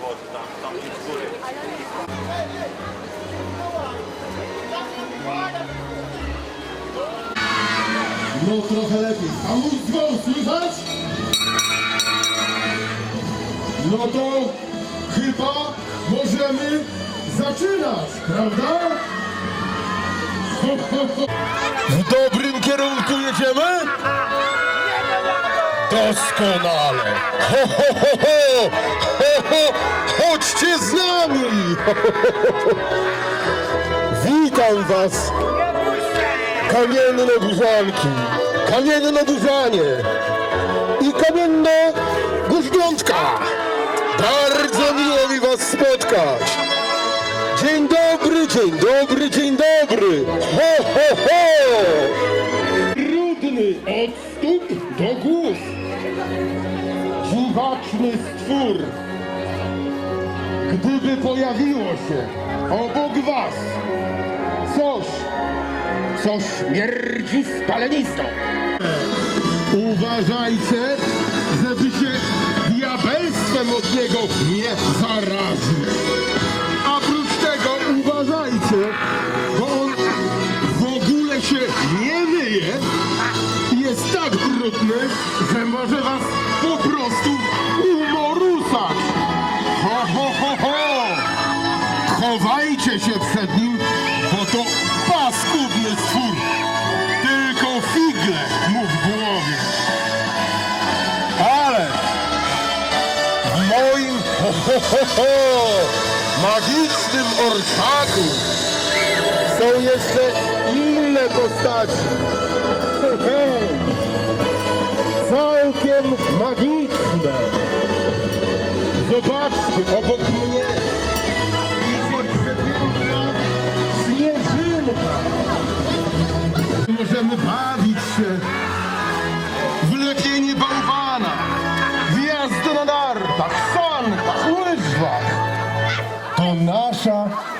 włoży tam, tam z góry. No trochę lepiej. Hamulstwo słychać? No to chyba możemy zaczynać, prawda? W dobrym kierunku jedziemy? Doskonale. Ho, ho, ho, ho. Ho, ho. Chodźcie z nami. Witam was. Kamienne Górzanki, Kamienne Górzanie i Kamienne Górzniątka. Bardzo miło mi was spotkać. Dzień dobry, dzień dobry, dzień dobry. Ho, ho, ho. Trudny od stóp do głów. Dziwaczny stwór. Gdyby pojawiło się obok was coś, co śmierdzi spalenistą. Uważajcie, żeby się diabelstwem od niego nie zaraził. Ho, ho, ho, magicznym orszaku są jeszcze inne postaci. He, he. Całkiem magiczne. Zobaczcie, obok mnie idzie przepiękna śnieżynka. Możemy bawić się w lepienie bałwana,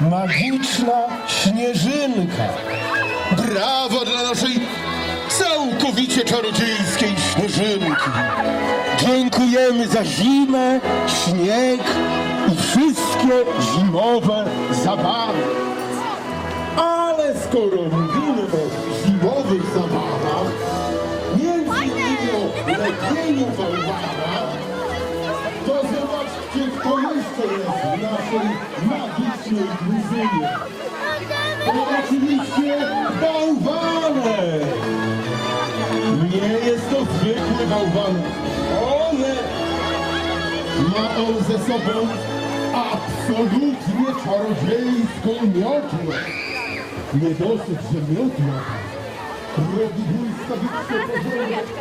magiczna śnieżynka. Brawo dla naszej całkowicie czarodziejskiej śnieżynki. Dziękujemy za zimę, śnieg i wszystkie zimowe zabawy. Ale skoro mówimy o zimowych zabawach, między innymi o lepieniu to zobaczcie, kto jeszcze jest w naszej magicznej drużynie. To oczywiście bałwanek! Nie jest to zwykły bałwanek. One ma on ze sobą absolutnie czarodziejską miotłę. Nie dosyć, że miotła robi błyskawiczne pozory.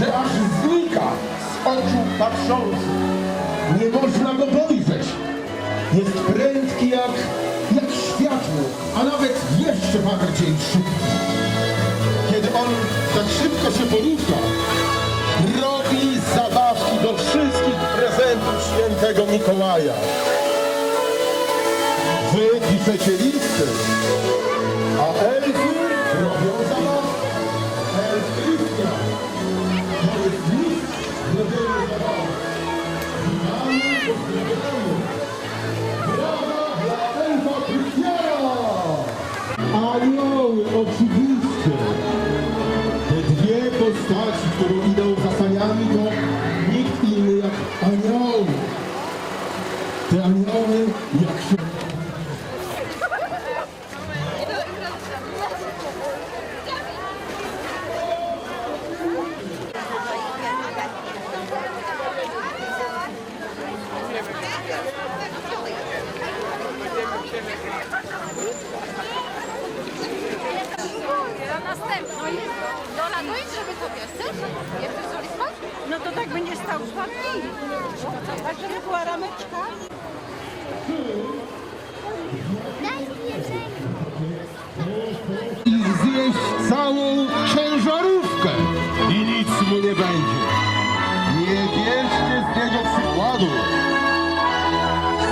Że aż znika z oczu patrzących. Nie można go dojrzeć. Jest prędki jak, jak światło, a nawet jeszcze bardziej szybki. Kiedy on tak szybko się porusza, robi zabawki do wszystkich prezentów świętego Mikołaja. Wy piszecie listy, a elfy Anioły oczywiście. Te dwie postaci, które idą za saniami, nie będzie. Nie bierzcie z niego przykładu.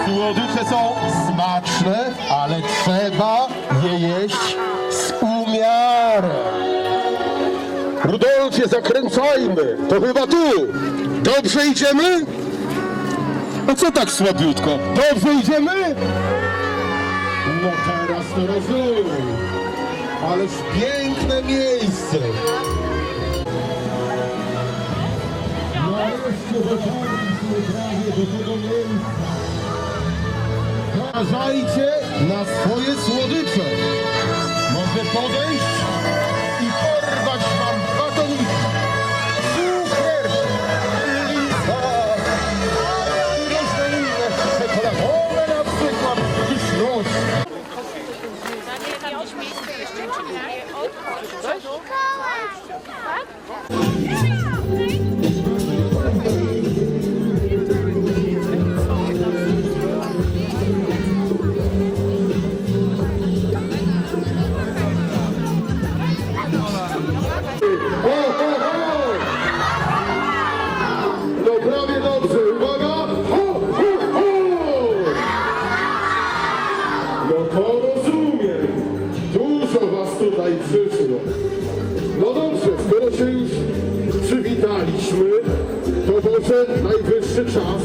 Słodycze są smaczne, ale trzeba je jeść z miarę. Rudolfie, zakręcajmy. To chyba tu. Dobrze idziemy? A co tak słabiutko? Dobrze idziemy? No teraz to rozumiem. Ależ piękne miejsce. Nareszcie dotarliśmy prawie do tego miejsca. Uważajcie na swoje słodycze. Może podejść i porwać wam batonik. Cukier, lisa, i różne inne czekoladowe na przykład i środki. Ho, najwyższy czas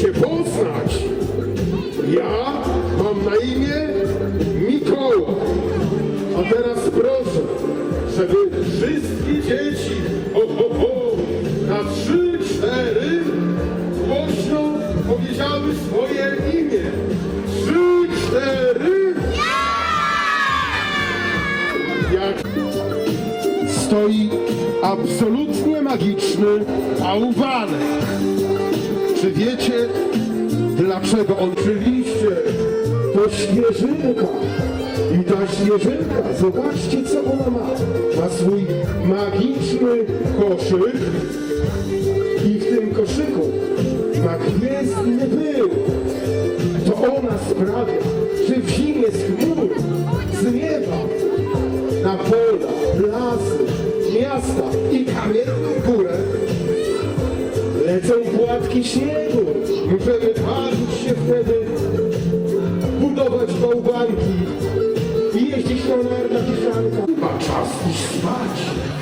się poznać. Ja mam na imię Mikołaj. A teraz proszę, żeby wszystkie dzieci ho, ho, ho, na trzy, cztery głośno powiedziały swoje imię. Trzy, cztery. Jak stoi absolutnie magiczny bałwanek. Czy wiecie, dlaczego on oczywiście to śnieżynka. I ta śnieżynka, zobaczcie co ona ma. Ma swój magiczny koszyk i w tym koszyku ma gwiezdny pył. To ona sprawia, że w zimie z chmur, z nieba, na lasy, miasta i kamienną górę lecą płatki śniegu. Możemy bawić się wtedy, budować bałwanki i jeździć na nartach i. Ma czas iść spać.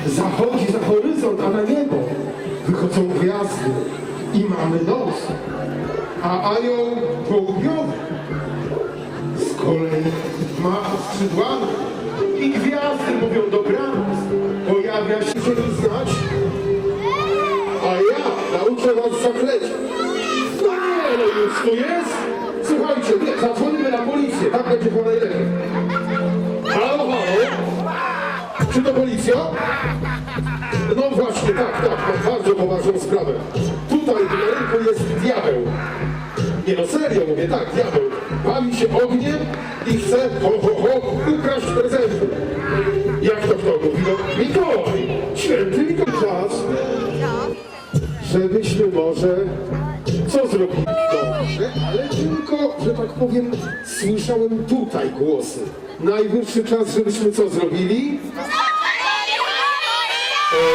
Zachodzi za horyzont, a na niebo wychodzą gwiazdy i mamy noc. A anioł południowy z kolei ma skrzydłami i gwiazdy mówią dobranoc. Pojawia się się znać, a ja nauczę was zaklecia. No nie, no już tu jest. Słuchajcie, nie, zadzwonimy na policję, tak będzie chyba najlepiej. Halo, halo? Czy to policja? No właśnie, tak, tak, mam bardzo poważną sprawę. Tutaj na rynku jest diabeł. Nie no serio mówię, tak, diabeł. Bawi się ogniem i chce, ho, ho, ho, ukraść prezenty. Jak to kto mówi? No, Mikołaj, święty Mikołaj. Czas, żebyśmy może co zrobili dobrze, ale tylko, że tak powiem, słyszałem tutaj głosy. Najwyższy czas, żebyśmy co zrobili?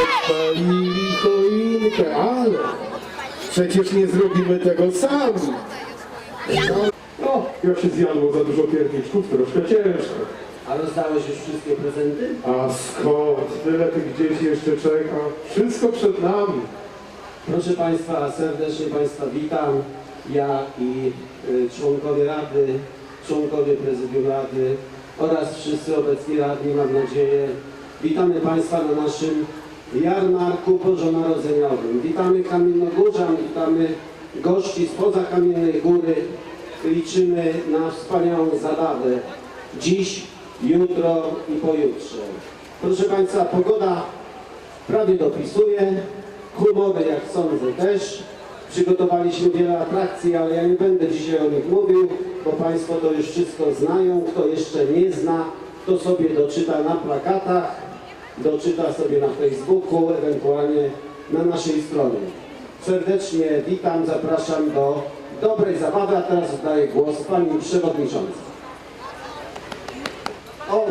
Odpalili choinkę, ale przecież nie zrobimy tego sami. No, ja się zjadło za dużo pierniczków, troszkę ciężko. A rozdałeś już wszystkie prezenty? A skąd? Tyle tych dzieci jeszcze czeka. Wszystko przed nami. Proszę Państwa, serdecznie Państwa witam. Ja i y, członkowie Rady, członkowie Prezydium Rady oraz wszyscy obecni radni, mam nadzieję. Witamy Państwa na naszym jarmarku bożonarodzeniowym. Witamy Kamiennogórzan, witamy gości spoza Kamiennej Góry. Liczymy na wspaniałą zabawę dziś, jutro i pojutrze. Proszę Państwa, pogoda prawie dopisuje. Humory, jak sądzę, też. Przygotowaliśmy wiele atrakcji, ale ja nie będę dzisiaj o nich mówił, bo Państwo to już wszystko znają. Kto jeszcze nie zna, to sobie doczyta na plakatach, doczyta sobie na Facebooku, ewentualnie na naszej stronie. Serdecznie witam, zapraszam do dobrej zabawy, a teraz oddaję głos Pani Przewodniczącej. O.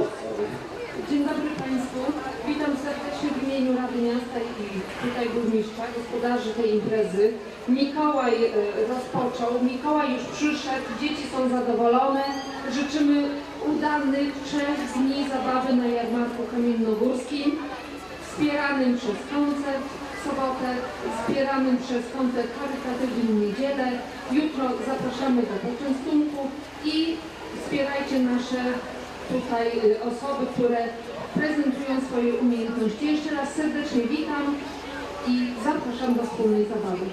Dzień dobry Państwu. Witam serdecznie w imieniu Rady Miasta i tutaj burmistrza, gospodarzy tej imprezy. Mikołaj e, rozpoczął, Mikołaj już przyszedł, dzieci są zadowolone. Życzymy udanych trzech dni zabawy na jarmarku kamiennogórskim, wspieranym przez koncert sobotę, wspieranym przez koncert charytatywny w niedzielę. Jutro zapraszamy do poczęstunku i wspierajcie nasze tutaj y, osoby, które prezentują swoje umiejętności. Jeszcze raz serdecznie witam i zapraszam do wspólnej zabawy.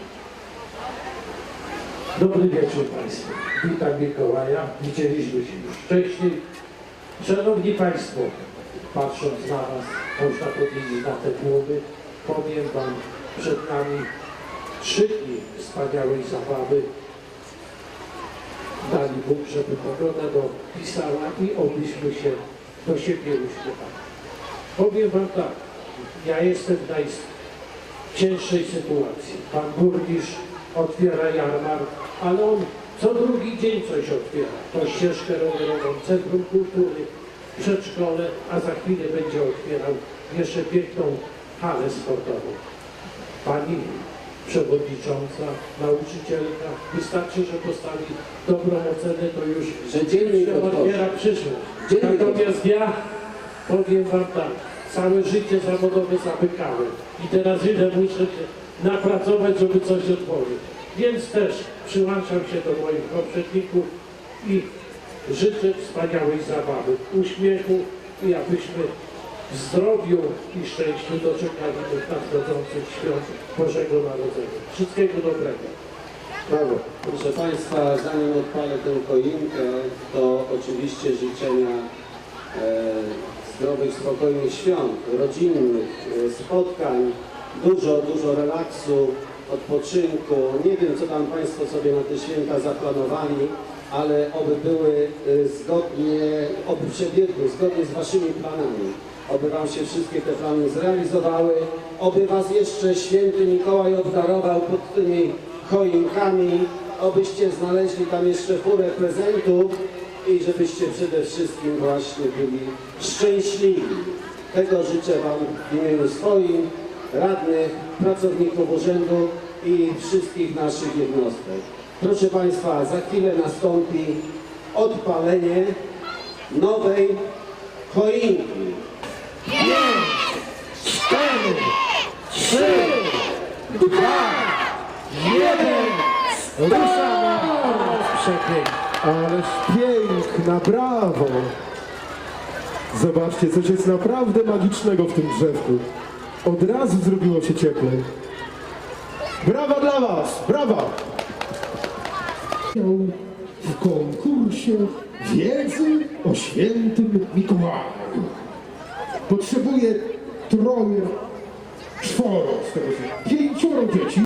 Dobry wieczór Państwu. Witam Mikołaja. Widzieliśmy się już wcześniej. Szanowni Państwo, patrząc na Was, można powiedzieć na te głowy, powiem Wam, przed nami trzy dni wspaniałej zabawy. Dali Bóg, żeby pogoda dopisała i obyśmy się do siebie uśmiechali. Powiem Wam tak, ja jestem w najcięższej sytuacji. Pan burmistrz otwiera jarmark, ale on co drugi dzień coś otwiera. To ścieżkę rowerową, centrum kultury, przedszkole, a za chwilę będzie otwierał jeszcze piękną halę sportową. Pani przewodnicząca, nauczycielka, wystarczy, że postawi dobrą ocenę, to już Że dziennik się otwiera przyszłość. Dziennik Natomiast ja powiem Wam tak, całe życie zawodowe zamykałem i teraz ile muszę się napracować, żeby coś otworzyć. Więc też przyłączam się do moich poprzedników i życzę wspaniałej zabawy, uśmiechu i abyśmy zdrowiu i szczęściu doczekali tych nadchodzących świąt Bożego Narodzenia. Wszystkiego dobrego. Brawo. Proszę Państwa, zanim odpalę tę choinkę, to oczywiście życzenia e, zdrowych, spokojnych świąt, rodzinnych, e, spotkań, dużo, dużo relaksu, odpoczynku. Nie wiem, co tam Państwo sobie na te święta zaplanowali, ale oby były e, zgodnie, oby przebiegły zgodnie z Waszymi planami. Oby Wam się wszystkie te plany zrealizowały, oby Was jeszcze święty Mikołaj obdarował pod tymi choinkami, obyście znaleźli tam jeszcze furę prezentów i żebyście przede wszystkim właśnie byli szczęśliwi. Tego życzę Wam w imieniu swoim, radnych, pracowników urzędu i wszystkich naszych jednostek. Proszę Państwa, za chwilę nastąpi odpalenie nowej choinki. Przepięknie. Ależ piękna, brawo! Zobaczcie, coś jest naprawdę magicznego w tym drzewku. Od razu zrobiło się cieplej. Brawa dla Was! Brawa! W konkursie wiedzy o świętym Mikołaju. Potrzebuję troje, czworo, z tego pięcioro dzieci.